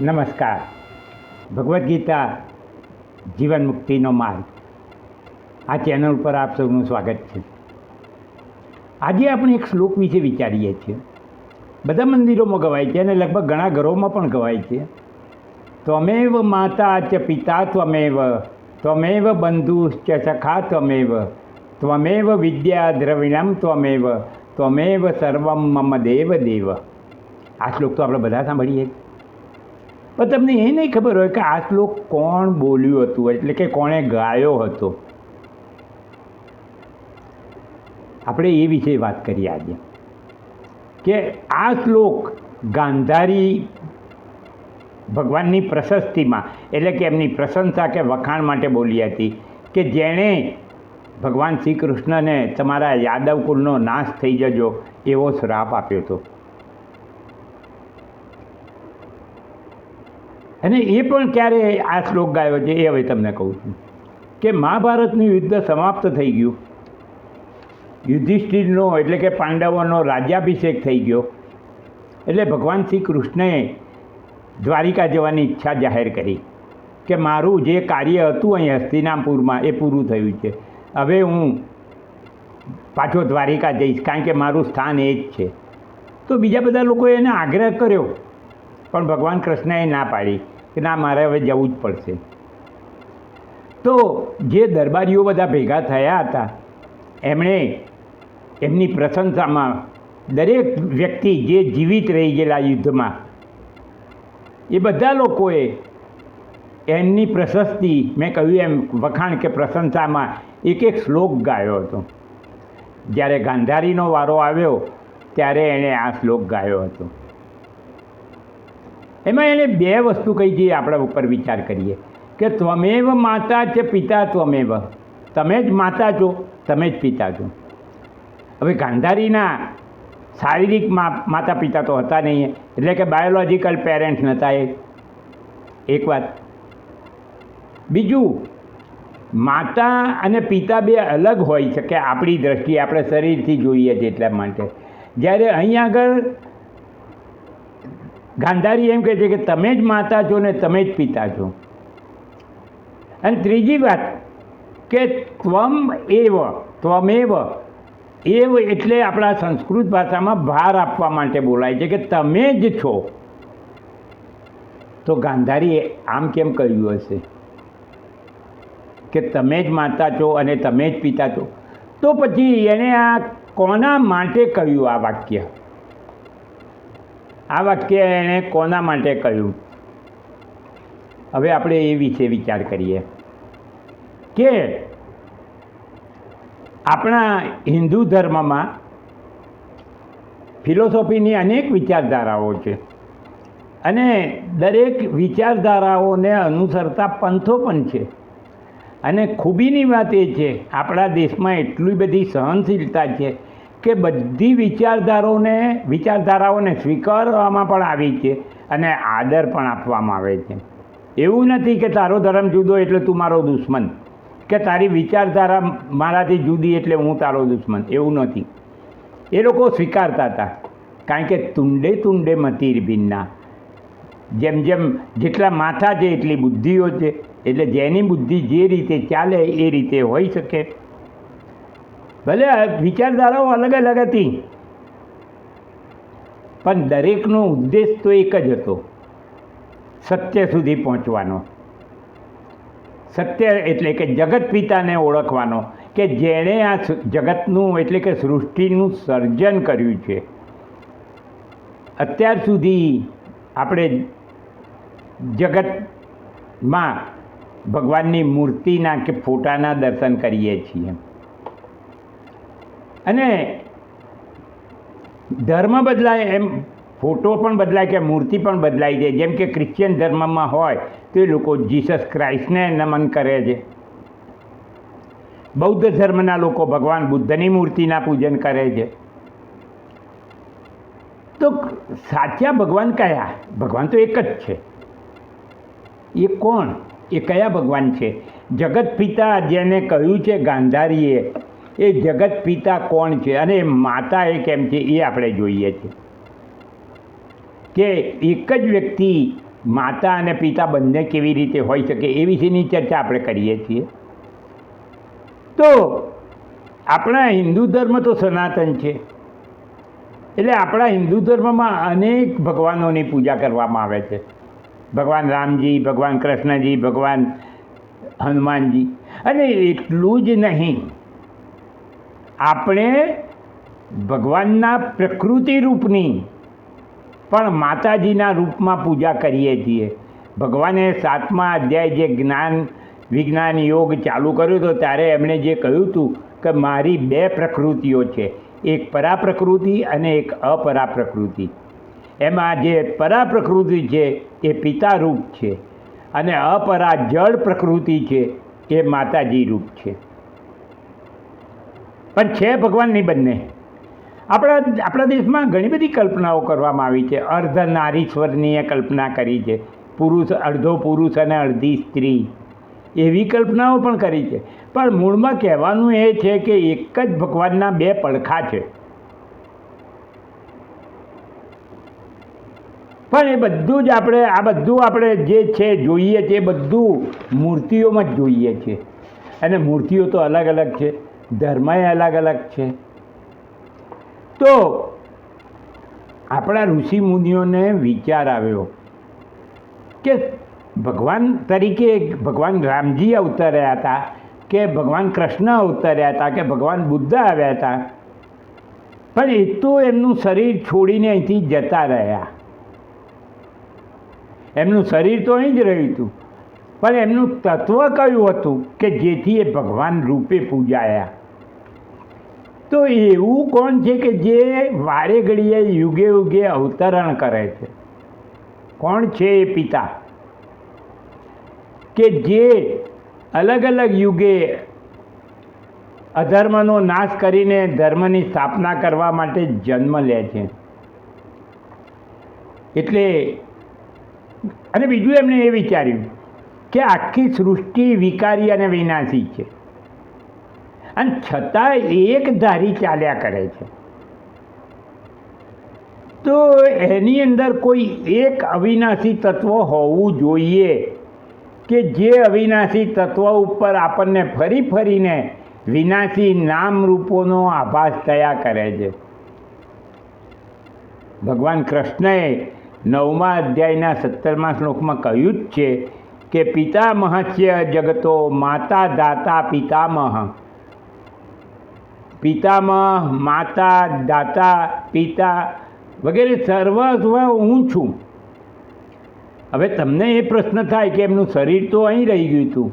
નમસ્કાર. ભગવદ્ ગીતા જીવન મુક્તિનો માર્ગ. આ ચેનલ પર આપ સૌનું સ્વાગત છે. આજે આપણે એક શ્લોક વિશે વિચારીએ છીએ. બધા મંદિરોમાં ગવાય છે અને લગભગ ઘણા ઘરોમાં પણ ગવાય છે. ત્વમેવ માતા ચ પિતા ત્વમેવ ત્વમેવ બંધુશ્ચ સખા ત્વમેવ ત્વમેવ વિદ્યા દ્રવિણમ ત્વમેવ ત્વમેવ સર્વમ મમ દેવ દેવ. આ શ્લોક તો આપણે બધા સાંભળીએ છીએ. પણ તમને એ નહીં ખબર હોય કે આ શ્લોક કોણ બોલ્યું હતું? એટલે કે કોણે ગાયો હતો? આપણે એ વિશે વાત કરીએ આજે. કે આ શ્લોક ગાંધારી ભગવાનની પ્રશસ્તિમાં, એટલે કે એમની પ્રશંસા કે વખાણ માટે બોલી હતી, કે જેણે ભગવાન શ્રી કૃષ્ણને તમારા યાદવ કુલનો નાશ થઈ જજો એવો શ્રાપ આપ્યો હતો. અને એ પણ ક્યારે આ શ્લોક ગાયો છે એ હવે તમને કહું છું કે મહાભારતનું યુદ્ધ સમાપ્ત થઈ ગયું. યુધિષ્ઠિરનો એટલે કે પાંડવોનો રાજ્યાભિષેક થઈ ગયો. એટલે ભગવાન શ્રી કૃષ્ણએ દ્વારિકા જવાની ઈચ્છા જાહેર કરી કે મારું જે કાર્ય હતું અહીં હસ્તિનાપુરમાં એ પૂરું થયું છે. હવે હું પાછો દ્વારિકા જઈશ કારણ કે મારું સ્થાન એ જ છે. તો બીજા બધા લોકોએ એને આગ્રહ કર્યો પણ ભગવાન કૃષ્ણએ ના પાડી. કે ના, મારે હવે જવું જ પડશે. તો જે દરબારીઓ બધા ભેગા થયા હતા, એમણે એમની પ્રશંસામાં દરેક વ્યક્તિ જે જીવિત રહી ગયેલા યુદ્ધમાં, એ બધા લોકોએ એમની પ્રશસ્તિ, મેં કહ્યું એમ વખાણ કે પ્રશંસામાં એક એક શ્લોક ગાયો હતો. જ્યારે ગાંધારીનો વારો આવ્યો, ત્યારે એણે આ શ્લોક ગાયો હતો. એમાં એણે બે વસ્તુ કહી છે આપણા ઉપર વિચાર કરીએ. કે ત્વમેવ માતા છે પિતા ત્વમેવ. તમે જ માતા છો, તમે જ પિતા છો. હવે ગાંધારીના શારીરિક માતા પિતા તો હતા નહીં એટલે કે બાયોલોજિકલ પેરેન્ટ્સ નહોતા એ. એક વાત. બીજું, માતા અને પિતા બે અલગ હોઈ શકે આપણી દ્રષ્ટિએ આપણે શરીરથી જોઈએ છીએ એટલા માટે. જ્યારે અહીં આગળ ગાંધારી એમ કહે છે કે તમે જ માતા છો ને તમે જ પિતા છો. અને ત્રીજી વાત કે ત્વમ એવ, ત્વમેવ, એવ એટલે આપણા સંસ્કૃત ભાષામાં ભાર આપવા માટે બોલાય છે કે તમે જ છો. તો ગાંધારીએ આમ કેમ કહ્યું હશે? કે તમે જ માતા છો અને તમે જ પિતા છો. તો પછી એણે આ કોના માટે કહ્યું આ વાક્ય? આ વાક્ય એણે કોના માટે કહ્યું? હવે આપણે એ વિશે વિચાર કરીએ. કે આપણા હિન્દુ ધર્મમાં ફિલોસોફીની અનેક વિચારધારાઓ છે અને દરેક વિચારધારાઓને અનુસરતા પંથો પણ છે. અને ખૂબીની વાત એ છે, આપણા દેશમાં એટલી બધી સહનશીલતા છે કે બધી વિચારધારાઓને વિચારધારાઓને સ્વીકારવામાં પણ આવી છે અને આદર પણ આપવામાં આવે છે. એવું નથી કે તારો ધર્મ જુદો એટલે તું મારો દુશ્મન, કે તારી વિચારધારા મારાથી જુદી એટલે હું તારો દુશ્મન. એવું નથી. એ લોકો સ્વીકારતા હતા. કારણ કે તુંડે તુંડે મતીર ભિન્ના. જેમ જેમ જેટલા માથા છે એટલી બુદ્ધિઓ છે. એટલે જેની બુદ્ધિ જે રીતે ચાલે એ રીતે હોઈ શકે. ભલે વિચારધારાઓ અલગ અલગ હતી, પણ દરેકનો ઉદ્દેશ તો એક જ હતો, સત્ય સુધી પહોંચવાનો. સત્ય એટલે કે જગત પિતાને ઓળખવાનો, કે જેણે આ જગતનું એટલે કે સૃષ્ટિનું સર્જન કર્યું છે. અત્યાર સુધી આપણે જગતમાં ભગવાનની મૂર્તિના કે ફોટાના દર્શન કરીએ છીએ. અને ધર્મ બદલાય એમ, ફોટો પણ બદલાય કે મૂર્તિ પણ બદલાઈ જાય જેમ કે ક્રિશ્ચિયન ધર્મમાં હોય, તો લોકો જીસસ ક્રાઇસ્ટને નમન કરે છે. બૌદ્ધ ધર્મના લોકો ભગવાન બુદ્ધની મૂર્તિના પૂજન કરે છે. તો સાચા ભગવાન કયા? ભગવાન તો એક જ છે. એ કોણ? એ કયા ભગવાન છે? જગત પિતા જેને કહ્યું છે ગાંધારીએ એ જગત પિતા કોણ છે અને માતા એ કેમ છે એ આપણે જોઈએ છે. કે એક જ વ્યક્તિ માતા અને પિતા બંને કેવી રીતે હોઈ શકે એ વિશેની ચર્ચા આપણે કરીએ છીએ. તો આપણા હિન્દુ ધર્મ તો સનાતન છે. એટલે આપણા હિન્દુ ધર્મમાં અનેક ભગવાનોની પૂજા કરવામાં આવે છે. ભગવાન રામજી, ભગવાન કૃષ્ણજી, ભગવાન હનુમાનજી. અને એટલું જ નહીં આપણે ભગવાનના પ્રકૃતિ રૂપની પણ માતાજીના રૂપમાં પૂજા કરીએ છીએ. ભગવાને સાતમા અધ્યાય જે જ્ઞાન, વિજ્ઞાન યોગ ચાલુ કર્યો હતો, ત્યારે એમણે જે કહ્યું હતું કે મારી બે પ્રકૃતિઓ છે, એક પરા પ્રકૃતિ અને એક અપરા પ્રકૃતિ એમાં જે પરા પ્રકૃતિ છે, એ પિતા રૂપ છે અને અપરા જળ પ્રકૃતિ છે, એ માતાજી રૂપ છે. પણ છે ભગવાનની બંને. આપણા આપણા દેશમાં ઘણી બધી કલ્પનાઓ કરવામાં આવી છે. અર્ધ નારીશ્વરની એ કલ્પના કરી છે. પુરુષ અડધો પુરુષ અને અડધી સ્ત્રી. એવી કલ્પનાઓ પણ કરી છે. પણ મૂળમાં કહેવાનું એ છે કે એક જ ભગવાનના બે પડખા છે. પણ એ બધું જ આપણે, આ બધું આપણે જે છે જોઈએ છે, એ બધું મૂર્તિઓમાં જ જોઈએ છે. અને મૂર્તિઓ તો અલગ અલગ છે. ધર્મય અલગ અલગ છે. તો આપણા ઋષિ મુનિઓને વિચાર આવ્યો કે ભગવાન તરીકે ભગવાન રામજી અવતર્યા હતા, કે ભગવાન કૃષ્ણ અવતર્યા હતા, કે ભગવાન બુદ્ધ આવ્યા હતા. પણ એ તો એમનું શરીર છોડીને અહીંથી જતા રહ્યા. એમનું શરીર તો અહીં જ રહ્યું હતું. પણ એમનું તત્વ કયું હતું કે જેથી એ ભગવાન રૂપે પૂજાયા? તો એવું કોણ છે કે જે વારે ઘડીએ યુગે યુગે અવતરણ કરે છે? કોણ છે એ પિતા? કે જે અલગ અલગ યુગે અધર્મનો નાશ કરીને ધર્મની સ્થાપના કરવા માટે જન્મ લે છે? એટલે અને બીજું એમણે એ વિચાર્યું કે આખી સૃષ્ટિ વિકારી અને વિનાશી છે. અને છતાં એક ધારી ચાલ્યા કરે છે. તો એની અંદર કોઈ એક અવિનાશી તત્વ હોવું જોઈએ કે જે અવિનાશી તત્વ ઉપર આપણને ફરી ફરીને વિનાશી નામ રૂપોનો આભાસ થયા કરે છે. ભગવાન કૃષ્ણએ નવમા અધ્યાયના સત્તરમા શ્લોકમાં કહ્યું જ છે કે પિતામહસ્ય જગતો માતા દાતા પિતામહ. પિતામહ, માતા દાતા પિતા વગેરે સર્વસ્વ હું છું. હવે તમને એ પ્રશ્ન થાય કે એમનું શરીર તો અહીં રહી ગયું હતું.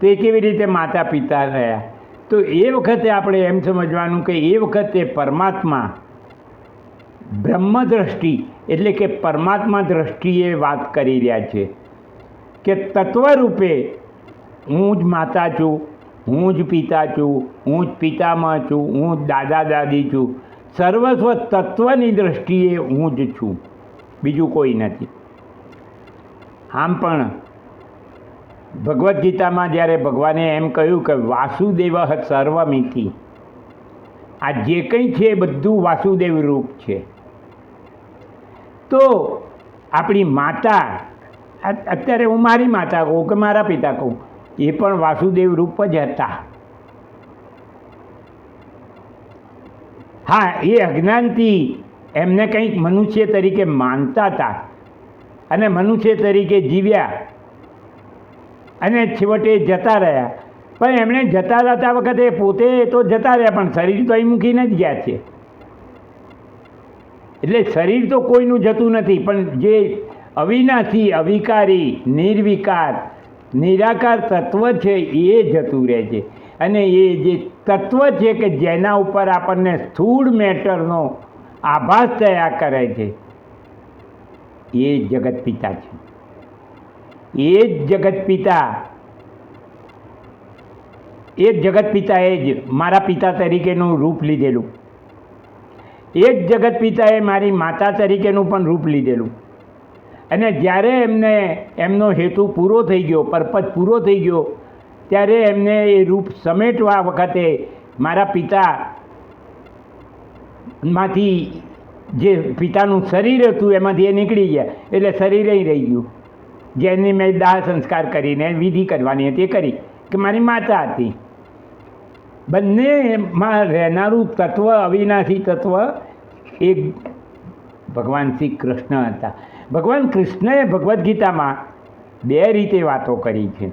તે કેવી રીતે માતા પિતા રહ્યા? તો એ વખતે આપણે એમ સમજવાનું કે એ વખતે પરમાત્મા બ્રહ્મદ્રષ્ટિ એટલે કે પરમાત્મા દ્રષ્ટિએ વાત કરી રહ્યા છે. કે તત્વરૂપે હું જ માતા છું, હું જ પિતા છું, હું જ પિતામાં છું, હું જ દાદા દાદી છું. સર્વસ્વ તત્વની દ્રષ્ટિએ હું જ છું. બીજું કોઈ નથી. આમ પણ ભગવદ્ ગીતામાં જ્યારે ભગવાને એમ કહ્યું કે વાસુદેવ સર્વમિતિ, આ જે કંઈ છે એ બધું વાસુદેવ રૂપ છે. તો આપણી માતા અત્યારે હું મારી માતા કહું કે મારા પિતા કહું, એ પણ વાસુદેવ રૂપ જ હતા. હા, એ અજ્ઞાનથી એમને કંઈક મનુષ્ય તરીકે માનતા હતા અને મનુષ્ય તરીકે જીવ્યા અને છેવટે જતા રહ્યા. પણ એમણે જતા રહેતા વખતે પોતે તો જતા રહ્યા, પણ શરીર તો અહીં મૂકીને જ ગયા છે. એટલે શરીર તો કોઈનું જતું નથી, પણ જે અવિનાશી, અવિકારી, નિર્વિકાર, નિરાકાર તત્વ છે, એ જતું રહે છે. અને એ જે તત્વ છે કે જેના ઉપર આપણને સ્થૂળ મેટરનો આભાસ થયા કરે છે, એ જગત પિતા છે. એ જ જગત પિતા, એ જ જગત પિતાએ જ મારા પિતા તરીકેનું રૂપ લીધેલું. એ જ જગત પિતાએ મારી માતા તરીકેનું પણ રૂપ લીધેલું. અને જ્યારે એમને એમનો હેતુ પૂરો થઈ ગયો પરપજ પૂરો થઈ ગયો, ત્યારે એમને એ રૂપ સમેટવા વખતે મારા પિતા માંથી જે પિતાનું શરીર હતું એમાંથી એ નીકળી ગયા. એટલે શરીરે રહી ગયું. જેની મેં દાહ સંસ્કાર કરીને વિધિ કરવાની હતી, એ કરી કે મારી માતા હતી. બંનેમાં રહેનારું તત્વ, અવિનાશી તત્વ એક ભગવાન શ્રી કૃષ્ણ હતા. ભગવાન કૃષ્ણએ ભગવદ્ ગીતામાં બે રીતે વાતો કરી છે.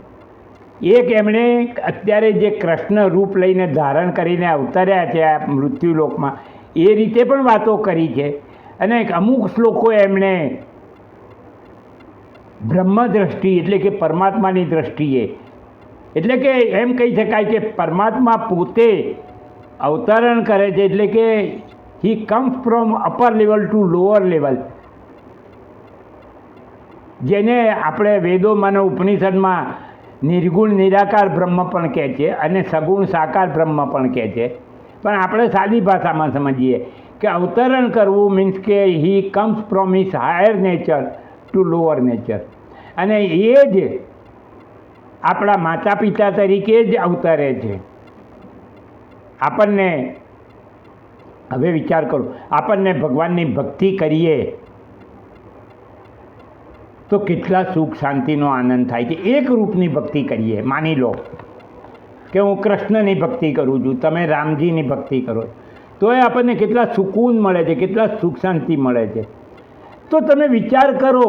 એક એમણે અત્યારે જે કૃષ્ણ રૂપ લઈને ધારણ કરીને અવતર્યા છે આ મૃત્યુલોકમાં એ રીતે પણ વાતો કરી છે. અને અમુક શ્લોકો એમણે બ્રહ્મ દ્રષ્ટિ એટલે કે પરમાત્માની દ્રષ્ટિએ, એટલે કે એમ કહી શકાય કે પરમાત્મા પોતે અવતરણ કરે છે, એટલે કે he comes from upper level to lower level જેને આપણે વેદોમાં ઉપનિષદમાં નિર્ગુણ, નિરાકાર બ્રહ્મ પણ કહે છે અને સગુણ, સાકાર બ્રહ્મ પણ કહે છે. પણ આપણે સાદી ભાષામાં સમજીએ કે અવતરણ કરવું મીન્સ કે he comes from his higher nature to lower nature અને એ જ આપણા માતા પિતા તરીકે જ અવતરે છે. આપણને, હવે વિચાર કરો, આપણને ભગવાનની ભક્તિ કરીએ તો કેટલા સુખ શાંતિનો આનંદ થાય છે. એક રૂપની ભક્તિ કરીએ, માની લો કે હું કૃષ્ણની ભક્તિ કરું છું, તમે રામજીની ભક્તિ કરો તો એ આપણને કેટલા સુકૂન મળે છે, કેટલા સુખ શાંતિ મળે છે. તો તમે વિચાર કરો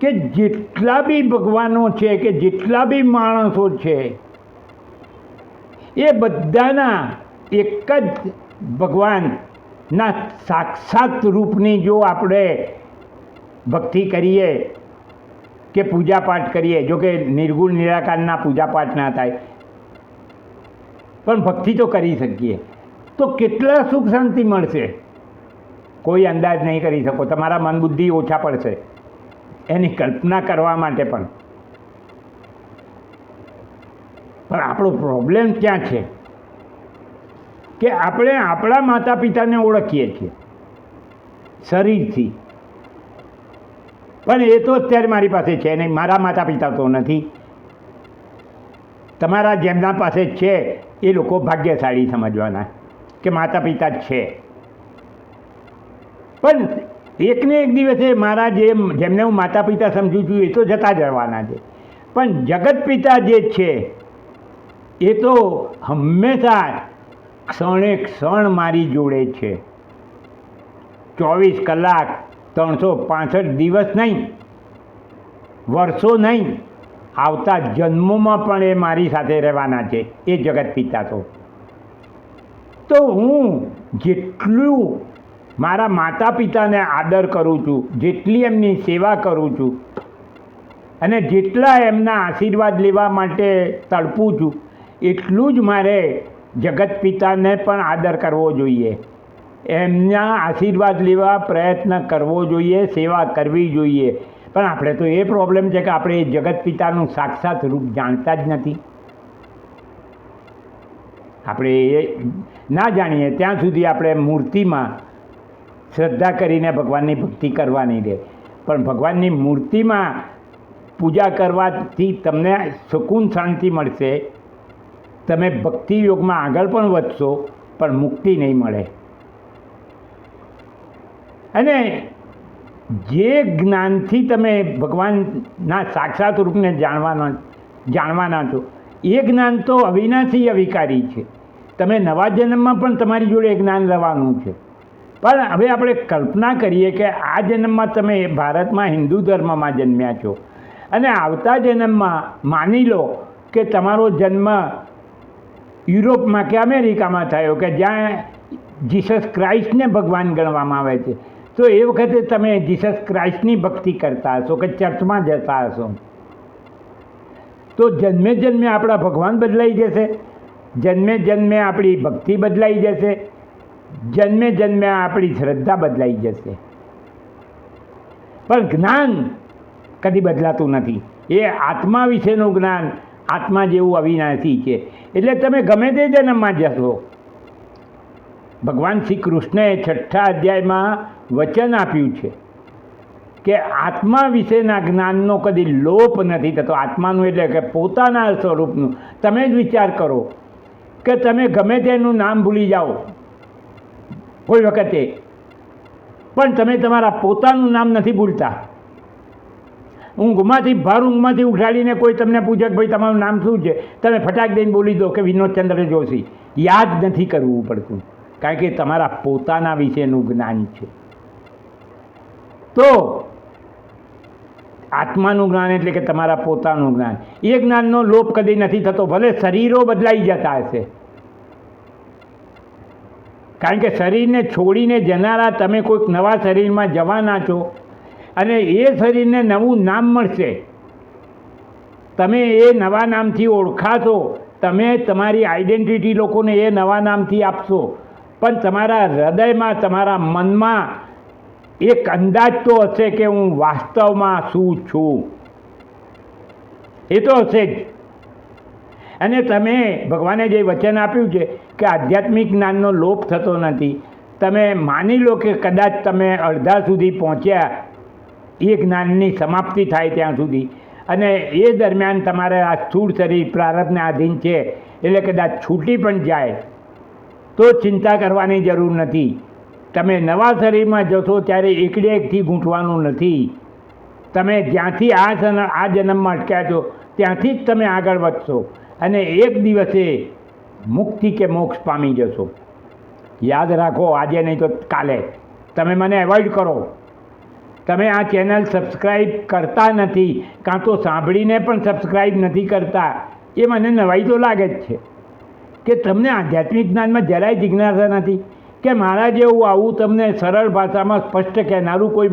કે જેટલા બી ભગવાનો છે, કે જેટલા બી માણસો છે, એ બધાના એક જ ભગવાનના સાક્ષાત રૂપની જો આપણે ભક્તિ કરીએ કે પૂજાપાઠ કરીએ, જો કે નિર્ગુણ નિરાકારના પૂજાપાઠ ના થાય. પણ ભક્તિ તો કરી શકીએ. તો કેટલા સુખ શાંતિ મળશે? કોઈ અંદાજ નહીં કરી શકો. તમારા મન બુદ્ધિ ઓછા પડશે. એની કલ્પના કરવા માટે પણ. પણ આપણો પ્રોબ્લેમ ક્યાં છે? કે આપણે આપણા માતા પિતાને ઓળખીએ છીએ. શરીરથી. પણ એ તો અત્યારે મારી પાસે છે નહીં, મારા માતા પિતા તો નથી. તમારા જેમના પાસે છે, એ લોકો ભાગ્યશાળી સમજવાના કે માતા પિતા છે. પણ એકને એક દિવસે મારા જે, જેમને હું માતા પિતા સમજું છું, એ તો જતા જ રહેવાના છે. પણ જગત પિતા જે છે, એ તો હંમેશા ક્ષણે ક્ષણ મારી જોડે છે. ચોવીસ કલાક ત્રણસો પાસઠ દિવસ નહીં, વર્ષો નહીં, આવતા જન્મોમાં પણ એ મારી સાથે રહેવાના છે, એ જગત પિતા તો. તો હું જેટલું મારા માતા પિતાને આદર કરું છું, જેટલી એમની સેવા કરું છું, અને જેટલા એમના આશીર્વાદ લેવા માટે તડપું છું, એટલું જ મારે જગત પિતાને પણ આદર કરવો જોઈએ. એમના આશીર્વાદ લેવા પ્રયત્ન કરવો જોઈએ, સેવા કરવી જોઈએ. પણ આપણે તો એ પ્રોબ્લેમ છે કે આપણે એ જગત પિતાનું સાક્ષાત રૂપ જાણતા જ નથી. આપણે એ ના જાણીએ, ત્યાં સુધી આપણે મૂર્તિમાં શ્રદ્ધા કરીને ભગવાનની ભક્તિ કરવાની રહે પણ ભગવાનની મૂર્તિમાં પૂજા કરવાથી તમને સુકૂન શાંતિ મળશે. તમે ભક્તિ યોગમાં આગળ પણ વધશો, પણ મુક્તિ નહીં મળે. અને જે જ્ઞાનથી તમે ભગવાનના સાક્ષાત રૂપને જાણવાના જાણવાના છો, એ જ્ઞાન તો અવિનાશી અવિકારી છે. તમે નવા જન્મમાં પણ તમારી જોડે જ્ઞાન રહેવાનું છે. પણ હવે આપણે કલ્પના કરીએ કે આ જન્મમાં તમે ભારતમાં હિન્દુ ધર્મમાં જન્મ્યા છો. અને આવતા જન્મમાં માની લો કે તમારો જન્મ યુરોપમાં કે અમેરિકામાં થયો કે જ્યાં જીસસ ક્રાઇસ્ટને ભગવાન ગણવામાં આવે છે. તો એ વખતે તમે જીસસ ક્રાઇસ્ટની ભક્તિ કરતા હશો કે ચર્ચમાં જતા હશો? તો જન્મે જન્મે આપણા ભગવાન બદલાઈ જશે. જન્મે જન્મે આપણી ભક્તિ બદલાઈ જશે. જન્મે જન્મે આપણી શ્રદ્ધા બદલાઈ જશે. પણ જ્ઞાન કદી બદલાતું નથી. એ આત્મા વિશેનું જ્ઞાન આત્મા જેવું અવિનાશી છે. એટલે તમે ગમે તે જન્મમાં જશો. ભગવાન શ્રી કૃષ્ણએ છઠ્ઠા અધ્યાયમાં વચન આપ્યું છે કે આત્મા વિશેના જ્ઞાનનો કદી લોપ નથી થતો. આત્માનું એટલે કે પોતાના સ્વરૂપનું. તમે જ વિચાર કરો કે તમે ગમે તેનું નામ ભૂલી જાઓ કોઈ વખતે. પણ તમે તમારા પોતાનું નામ નથી ભૂલતા. ઊંઘમાંથી, ભાર ઊંઘમાંથી ઉઠાડીને કોઈ તમને પૂછે કે ભાઈ તમારું નામ શું છે? તમે ફટાક દઈને બોલી દો કે વિનોદચંદ્ર જોશી. યાદ નથી કરવું પડતું. કારણ કે તમારા પોતાના વિશેનું જ્ઞાન છે. તો આત્માનું જ્ઞાન એટલે કે તમારા પોતાનું જ્ઞાન. એ જ્ઞાનનો લોપ કદી નથી થતો, ભલે શરીરો બદલાઈ જતા હશે. કારણ કે શરીરને છોડીને જનારા તમે કોઈક નવા શરીરમાં જવાના છો અને એ શરીરને નવું નામ મળશે. તમે એ નવા નામથી ઓળખાશો, તમે તમારી આઈડેન્ટિટી લોકોને એ નવા નામથી આપશો. પણ તમારા હૃદયમાં, તમારા મનમાં એક અંદાજ તો હશે કે હું વાસ્તવમાં શું છું. એ તો હશે જ. અને તમે ભગવાને જે વચન આપ્યું છે કે આધ્યાત્મિક જ્ઞાનનો લોપ થતો નથી, તમે માની લો કે કદાચ તમે અડધા સુધી પહોંચ્યા, એ જ્ઞાનની સમાપ્તિ થાય ત્યાં સુધી. અને એ દરમિયાન તમારે આ સ્થૂળ શરીર પ્રારબ્ધને આધીન છે, એટલે કદાચ છૂટી પણ જાય, તો ચિંતા કરવાની જરૂર નથી. તમે નવા શરીરમાં જશો ત્યારે એકડે એકથી ગૂંઠવાનું નથી. તમે જ્યાંથી આ જન્મ આ જન્મમાં અટક્યા છો, ત્યાંથી જ તમે આગળ વધશો અને એક દિવસે મુક્તિ કે મોક્ષ પામી જશો. યાદ રાખો, આજે નહીં તો કાલે. તમે મને એવોઇડ કરો. તમે આ ચેનલ સબસ્ક્રાઈબ કરતા નથી, કાં તો સાંભળીને પણ સબસ્ક્રાઈબ નથી કરતા, એ મને નવાઈ તો લાગે જ છે. કે તમને આધ્યાત્મિક જ્ઞાનમાં જરાય જિજ્ઞાસા નથી? કે મારા જેવું આવું તમને સરળ ભાષામાં સ્પષ્ટ કહેનારું કોઈ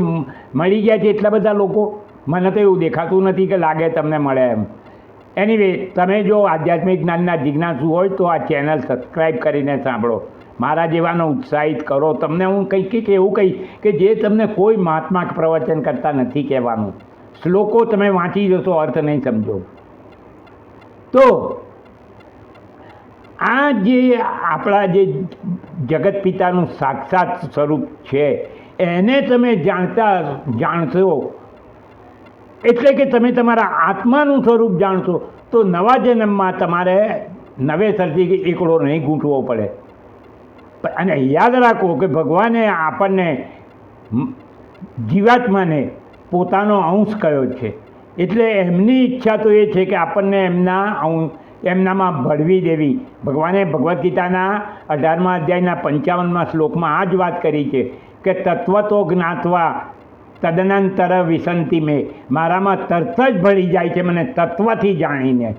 મળી ગયા છે એટલા બધા લોકો? મને તો એવું દેખાતું નથી કે લાગે તમને મળે એમ. એનીવે તમે જો આધ્યાત્મિક જ્ઞાનના જિજ્ઞાસુ હોય તો આ ચેનલ સબસ્ક્રાઈબ કરીને સાંભળો. મારા જેવાનો ઉત્સાહિત કરો. તમને હું કંઈક કંઈક એવું કહી કે જે તમને કોઈ મહાત્મા પ્રવચન કરતા નથી કહેવાનું. શ્લોકો તમે વાંચી જશો, અર્થ નહીં સમજો. તો આ જે આપણા જે જગત પિતાનું સાક્ષાત સ્વરૂપ છે, એને તમે જાણતા જાણશો. એટલે કે તમે તમારા આત્માનું સ્વરૂપ જાણશો, તો નવા જન્મમાં તમારે નવેસરથી એકડો નહીં ગૂંઠવો પડે. અને યાદ રાખો કે ભગવાને આપણને જીવાત્માને પોતાનો અંશ કયો છે. એટલે એમની ઈચ્છા તો એ છે કે આપણને એમના અંશ એમનામાં ભળવી દેવી. ભગવાને ભગવદ્ ગીતાના અઢારમા અધ્યાયના પંચાવનમાં શ્લોકમાં આ જ વાત કરી છે કે તત્વ તો જ્ઞાતવા તદનંતર વિસંતિ મેં. મારામાં તરત જ ભળી જાય છે મને તત્વથી જાણીને.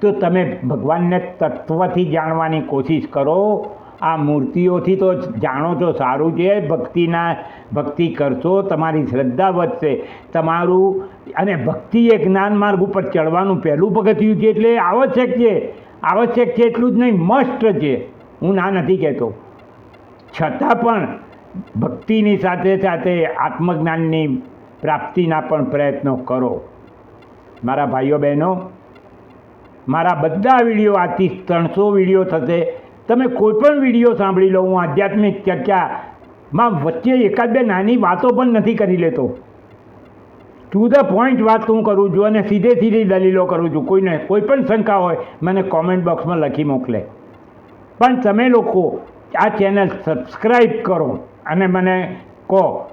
તો તમે ભગવાનને તત્વથી જાણવાની કોશિશ કરો આ મૂર્તિઓથી તો જાણો છો, સારું છે, ભક્તિના, ભક્તિ કરશો, તમારી શ્રદ્ધા વધશે. તમારું, અને ભક્તિ એ જ્ઞાન માર્ગ ઉપર ચડવાનું પહેલું પગથિયું છે એટલે આવશ્યક છે. આવશ્યક છે એટલું જ નહીં મસ્ટ છે. હું ના નથી કહેતો. છતાં પણ ભક્તિની સાથે સાથે આત્મજ્ઞાનની પ્રાપ્તિના પણ પ્રયત્નો કરો. મારા ભાઈઓ બહેનો, મારા બધા વીડિયો આથી ત્રણસો વીડિયો થશે. તમે કોઈ પણ વીડિયો સાંભળી લો, હું આધ્યાત્મિક ચર્ચામાં વચ્ચે એકાદ બે નાની વાતો પણ નથી કરી લેતો. ટુ ધ પોઈન્ટ વાત હું કરું છું અને સીધે સીધી દલીલો કરું છું. કોઈને કોઈ પણ શંકા હોય, મને કોમેન્ટ બોક્સમાં લખી મોકલે. પણ તમે લોકો આ ચેનલ સબસ્ક્રાઈબ કરો અને મને કહો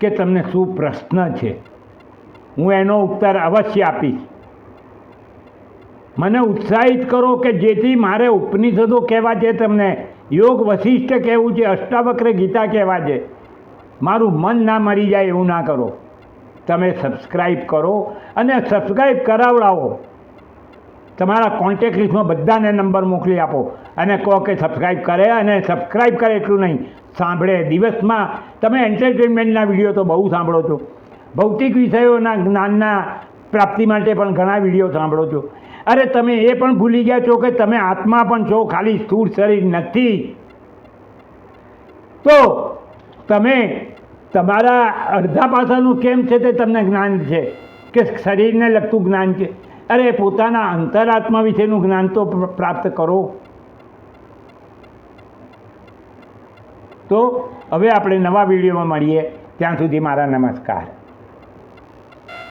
કે તમને શું પ્રશ્ન છે. હું એનો ઉત્તર અવશ્ય આપીશ. મને ઉત્સાહિત કરો કે જેથી મારે ઉપનિષદો કહેવા છે, તમને યોગ વશિષ્ઠ કહેવું છે, અષ્ટાવક્ર ગીતા કહેવા છે. મારું મન ના મરી જાય એવું ના કરો. તમે સબસ્ક્રાઈબ કરો અને સબસ્ક્રાઈબ કરાવડાવો. તમારા કોન્ટેક્ટ લિસ્ટમાં બધાને નંબર મોકલી આપો અને કહો કે સબસ્ક્રાઈબ કરે અને સબસ્ક્રાઈબ કરે એટલું નહીં. સાંભળે દિવસમાં. તમે એન્ટરટેનમેન્ટના વીડિયો તો બહુ સાંભળો છો. ભૌતિક વિષયોના જ્ઞાનના પ્રાપ્તિ માટે પણ ઘણા વીડિયો સાંભળો છો. અરે તમે એ પણ ભૂલી ગયા છો કે તમે આત્મા પણ છો, ખાલી સ્થૂળ શરીર નથી. તો તમે તમારા અડધા પાસાનું કેમ છે તે તમને જ્ઞાન છે કે શરીરને લગતું જ્ઞાન છે? અરે પોતાના અંતરાત્મા વિશેનું જ્ઞાન તો પ્રાપ્ત કરો. તો હવે આપણે નવા વિડીયોમાં મળીએ. ત્યાં સુધી મારા નમસ્કાર.